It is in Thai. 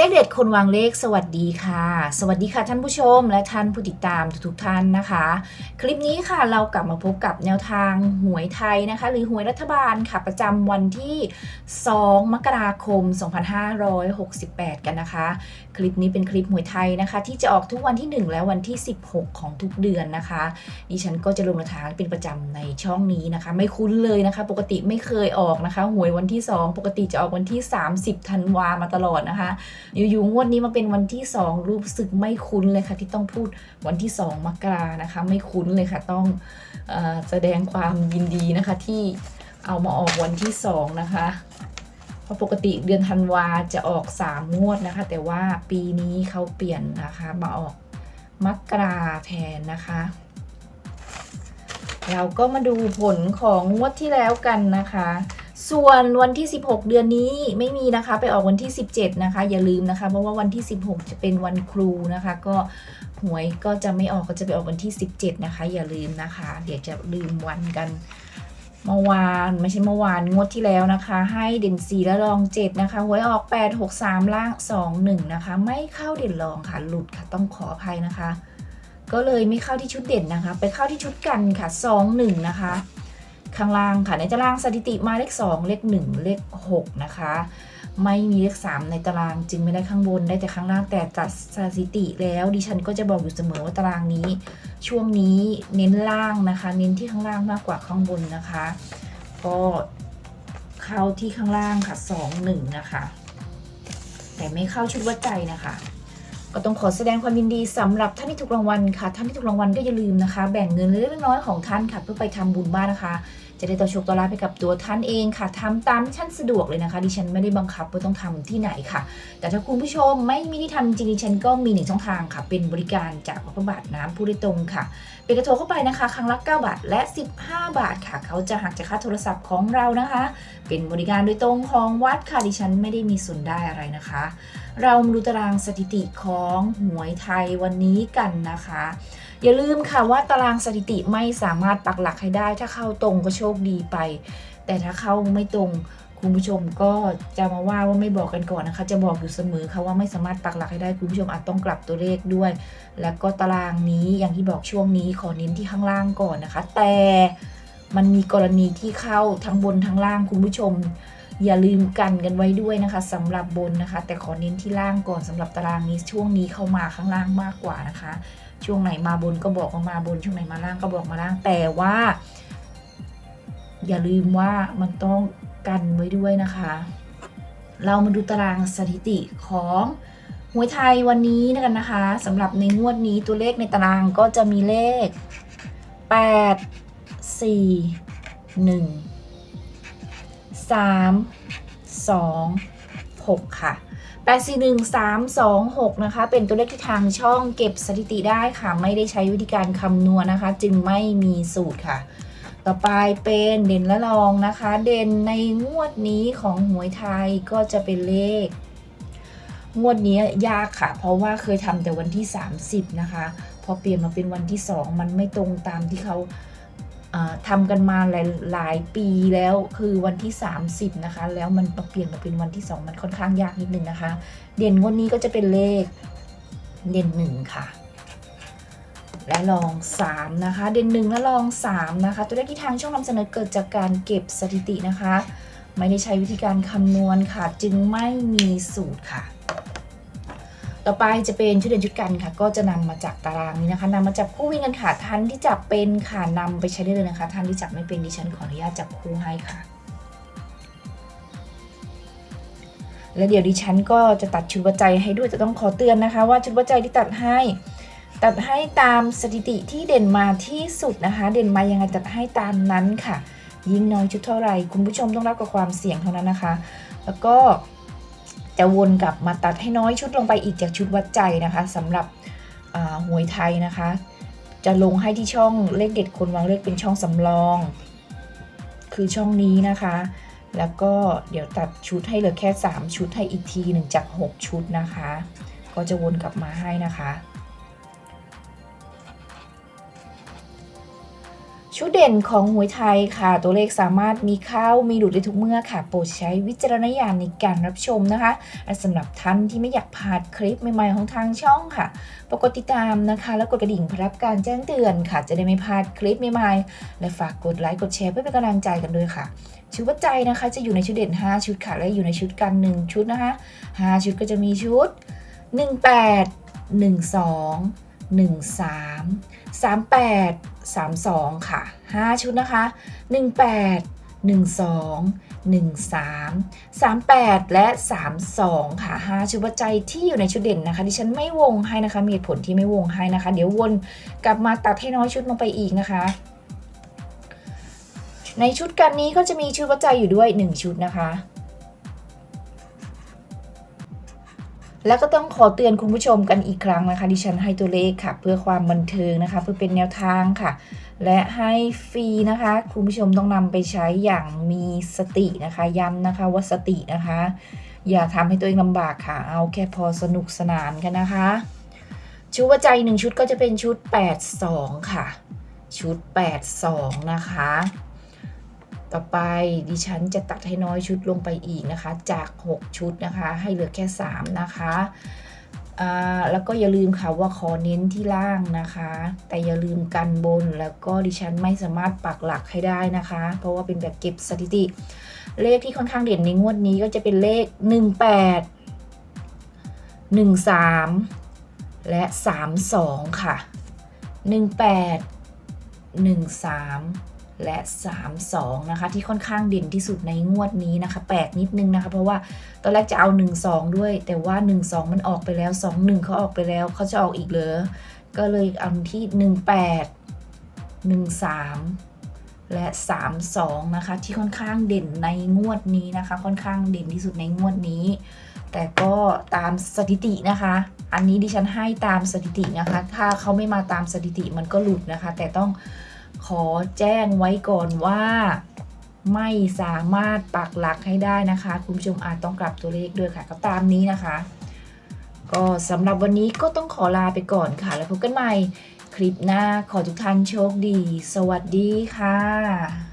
เลขเด็ดคนวางเลขสวัสดีค่ะ สวัสดีค่ะท่านผู้ชมและท่านผู้ติดตามทุกๆท่านนะคะ คลิปนี้ค่ะเรากลับมาพบกับแนวทางหวยไทยนะคะ หรือหวยรัฐบาลค่ะประจำวันที่ 2 มกราคม 2568 กันนะคะ คลิปนี้เป็นคลิปหวยไทยนะคะ ที่จะออกทุกวันที่ 1 และวันที่ 16 ของทุกเดือนนะคะดิฉันก็จะลงแนวทางเป็นประจำในช่องนี้นะคะ ไม่คุ้นเลยนะคะ ปกติไม่เคยออกนะคะ หวยวันที่ 2 ปกติจะออกวันที่ 30ธันวามาตลอดนะคะอยู่ๆงวดนี้มาเป็นวันที่ 2 รู้สึกไม่คุ้นเลยค่ะ ที่ต้องพูดวันที่ 2มกรานะคะ ไม่คุ้นเลยค่ะ ต้องอแสดงความยินดีนะคะที่เอามาออกวันที่ 2 นะคะเพราะปกติเดือนธันวาจะออก 3 งวดนะคะ แต่ว่าปีนี้เขาเปลี่ยนนะคะ มาออกมกราแทนนะคะเราก็มาดูผลของงวดที่แล้วกันนะคะ ส่วนวันที่ 16 เดือนนี้ไม่มีนะคะ ไปออกวันที่ 17 นะคะ อย่าลืมนะคะ เพราะว่าวันที่ 16 จะเป็นวันครูนะคะ ก็หวยก็จะไม่ออกก็จะไปออกวันที่ 17 นะคะ อย่าลืมนะคะ เดี๋ยวจะลืมวันกันเมื่อวานไม่ใช่เมื่อวานงวดที่แล้วนะคะ ให้เด่น4และรอง 7 นะคะหวยออก 8 6 3 ล่าง 2 1 นะคะ ไม่เข้าเด่นรองค่ะ หลุดค่ะต้องขออภัยนะคะ ก็เลยไม่เข้าที่ชุดเด่นนะคะ ไปเข้าที่ชุดกันค่ะ 2 1 นะคะ ข้างล่างค่ะในตารางสถิติมาเลข 2 เลข 1 เลข 6 นะคะ ไม่มีเลข 3 ในตารางจึงไม่ได้ข้างบนได้แต่ข้างล่างแต่ตัดสถิติแล้วดิฉันก็จะบอกอยู่เสมอว่าตารางนี้ ช่วงนี้เน้นล่างนะคะ เน้นที่ข้างล่างมากกว่าข้างบนนะคะ ก็เข้าที่ข้างล่างค่ะ 2 1 นะคะ แต่ไม่เข้าชุดวัดใจนะคะก็ต้องขอแสดงความยินดีสำหรับท่านที่ถูกรางวัลค่ะ ท่านที่ถูกรางวัลก็อย่าลืมนะคะ แบ่งเงินเล็กน้อยของท่านค่ะ เพื่อไปทำบุญบ้านนะคะ จะได้ต่อโชคต่อลาภไปกับตัวท่านเองค่ะทำตามท่านสะดวกเลยนะคะ ดิฉันไม่ได้บังคับว่าต้องทำที่ไหนค่ะ แต่ถ้าคุณผู้ชมไม่มีที่ทำจริงดิฉันก็มีหนึ่งช่องทางค่ะ เป็นบริการจากพระบาทน้ำผู้ได้ตรงค่ะ เป็นกระโทรเข้าไปนะคะ ครั้งละ 9 บาท และ 15 บาทค่ะ เขาจะหักจากค่าโทรศัพท์ของเรานะคะ เป็นบริการโดยตรงของวัดค่ะดิฉันไม่ได้มีส่วนได้อะไรนะคะ เรามาดูตารางสถิติของหวยไทยวันนี้กันนะคะ อย่าลืมค่ะว่าตารางสถิติไม่สามารถปักหลักให้ได้ ถ้าเข้าตรงก็โชคดีไป แต่ถ้าเข้าไม่ตรงคุณผู้ชมก็จะมาว่าว่าไม่บอกกันก่อนนะคะ จะบอกอยู่เสมอค่ะว่าไม่สามารถปักหลักให้ได้คุณผู้ชมอาจต้องกลับตัวเลขด้วย แล้วก็ตารางนี้อย่างที่บอกช่วงนี้ขอเน้นที่ข้างล่างก่อนนะคะ แต่มันมีกรณีที่เข้าทั้งบนทั้งล่างคุณผู้ชม อย่าลืมกันกันไว้ด้วยนะคะสำหรับบนนะคะ แต่ขอเน้นที่ล่างก่อนสำหรับตารางนี้ช่วงนี้เข้ามาข้างล่างมากกว่านะคะ ช่วงไหนมาบนก็บอกว่ามาบน ช่วงไหนมาล่างก็บอกมาล่าง แต่ว่า อย่าลืมว่ามันต้องกันไว้ด้วยนะคะ เรามาดูตารางสถิติของหวยไทยวันนี้กันนะคะสำหรับในงวดนี้ตัวเลขในตารางก็จะมีเลข 8 4 1 3 2 6 ค่ะ 8 4 1 3 2 6 นะคะ เป็นตัวเลขที่ทางช่องเก็บสถิติได้ค่ะ ไม่ได้ใช้วิธีการคำนวณนะคะ จึงไม่มีสูตรค่ะ ต่อไปเป็นเด่นและรองนะคะ เด่นในงวดนี้ของหวยไทยก็จะเป็นเลข งวดนี้ยากค่ะ เพราะว่าเคยทำแต่วันที่ 30 นะคะ พอเปลี่ยนมาเป็นวันที่ 2 มันไม่ตรงตามที่เขา ทำกันมาหลายหลายปีแล้วคือวันที่ 30 นะคะ แล้วมันมาเปลี่ยนมาเป็นวันที่ 2 มันค่อนข้างยากนิดนึงนะคะ เด่นงวดนี้ก็จะเป็นเลขเด่นหนึ่งค่ะ และลอง 3 นะคะ เด่นหนึ่งและลอง 3 นะคะ ตัวเลขที่ทางช่องนำเสนอเกิดจากการเก็บสถิตินะคะ ไม่ได้ใช้วิธีการคำนวณค่ะ จึงไม่มีสูตรค่ะ ต่อไปจะเป็นชุดเด่นชุดกันค่ะ ก็จะนำมาจากตารางนี้นะคะนำมาจับคู่วิ่งกันค่ะท่านที่จับเป็นค่ะนำไปใช้ได้เลยนะคะท่านที่จับไม่เป็นดิฉันขออนุญาตจับคู่ให้ค่ะ แล้วเดี๋ยวดิฉันก็จะตัดชุดวัจจัยให้ด้วยแต่ต้องขอเตือนนะคะ ว่าชุดวัจจัยที่ตัดให้ ตัดให้ตามสถิติที่เด่นมาที่สุดนะคะ เด่นมายังไงตัดให้ตามนั้นค่ะ ยิ่งน้อยชุดเท่าไหร่คุณผู้ชมต้องรับกับความเสี่ยงเท่านั้นนะคะ แล้วก็ จะวนกลับมาตัดให้น้อยชุดลงไปอีกจากชุดวัดใจนะคะสำหรับหวยไทยนะคะ จะลงให้ที่ช่องเลขเด็ดคนวางเลขเป็นช่องสำรอง คือช่องนี้นะคะ แล้วก็เดี๋ยวตัดชุดให้เหลือแค่ 3 ชุดให้อีกทีหนึ่งจาก 6 ชุดนะคะ ก็จะวนกลับมาให้นะคะ ชุดเด่นของหวยไทยค่ะ ตัวเลขสามารถมีเข้ามีหลุดได้ทุกเมื่อค่ะ โปรดใช้วิจารณญาณในการรับชมนะคะและสำหรับท่านที่ไม่อยากพลาดคลิปใหม่ๆของทางช่องค่ะปรากติดตามนะคะ แล้วกดกระดิ่งเพื่อรับการแจ้งเตือนค่ะ จะได้ไม่พลาดคลิปใหม่ๆและฝากกดไลค์กดแชร์เพื่อเป็นกำลังใจกันด้วยค่ะชุดวัดใจนะคะ จะอยู่ในชุดเด่น 5 ชุดค่ะ และอยู่ในชุดกัน 1 ชุดนะคะ 5 ชุดก็จะมีชุด 18 12 13 38 32 ค่ะ 5 ชุดนะคะ 18 12 13 38 และ 32 ค่ะ 5 ชุดวัดใจที่อยู่ในชุดเด่นนะคะ ดิฉันไม่วงให้นะคะ มีผลที่ไม่วงให้นะคะ เดี๋ยววนกลับมาตัดให้น้อยชุดลงไปอีกนะคะ ในชุดกันนี้ก็จะมีชุดวัดใจอยู่ด้วย 1 ชุดนะคะ แล้วก็ต้องขอเตือนคุณผู้ชมกันอีกครั้งนะคะ ดิฉันให้ตัวเลขค่ะ เพื่อความบันเทิงนะคะ เพื่อเป็นแนวทางค่ะ และให้ฟรีนะคะ คุณผู้ชมต้องนำไปใช้อย่างมีสตินะคะ ย้ำนะคะว่าสตินะคะ อย่าทำให้ตัวเองลำบากค่ะ เอาแค่พอสนุกสนานกันนะคะ ชุดวัดใจหนึ่งชุดก็จะเป็นชุด 82 ค่ะ ชุด 82 นะคะ ต่อไปดิฉันจะตัดให้น้อยชุดลงไปอีกนะคะ จาก 6 ชุดนะคะ ให้เหลือแค่ 3 นะคะแล้วก็อย่าลืมค่ะว่าขอเน้นที่ล่างนะคะ แต่อย่าลืมกันบนแล้วก็ดิฉันไม่สามารถปักหลักให้ได้นะคะ เพราะว่าเป็นแบบเก็บสถิติ เลขที่ค่อนข้างเด่นในงวดนี้ก็จะเป็นเลข 18 13 และ 32 ค่ะ 18 13 และ 32 นะคะ ที่ค่อนข้างเด่นที่สุดในงวดนี้นะคะ แปลกนิดนึงนะคะ เพราะว่าตอนแรกจะเอา 1 2 ด้วย แต่ว่า 1 2 มันออกไปแล้ว 2 1เขาออกไปแล้วเขาจะออกอีกเลยก็เลยเอาที่ 18 13 และ 32 นะคะ ที่ค่อนข้างเด่นในงวดนี้นะคะ ค่อนข้างเด่นที่สุดในงวดนี้ แต่ก็ตามสถิตินะคะ อันนี้ดิฉันให้ตามสถิตินะคะ ถ้าเขาไม่มาตามสถิติมันก็หลุดนะคะ แต่ต้อง ขอแจ้งไว้ก่อนว่าไม่สามารถปักหลักให้ได้นะคะ คุณผู้ชมอาจต้องกลับตัวเลขด้วยค่ะ ก็ตามนี้นะคะ ก็สำหรับวันนี้ก็ต้องขอลาไปก่อนค่ะ แล้วพบกันใหม่คลิปหน้าขอทุกท่านโชคดี สวัสดีค่ะ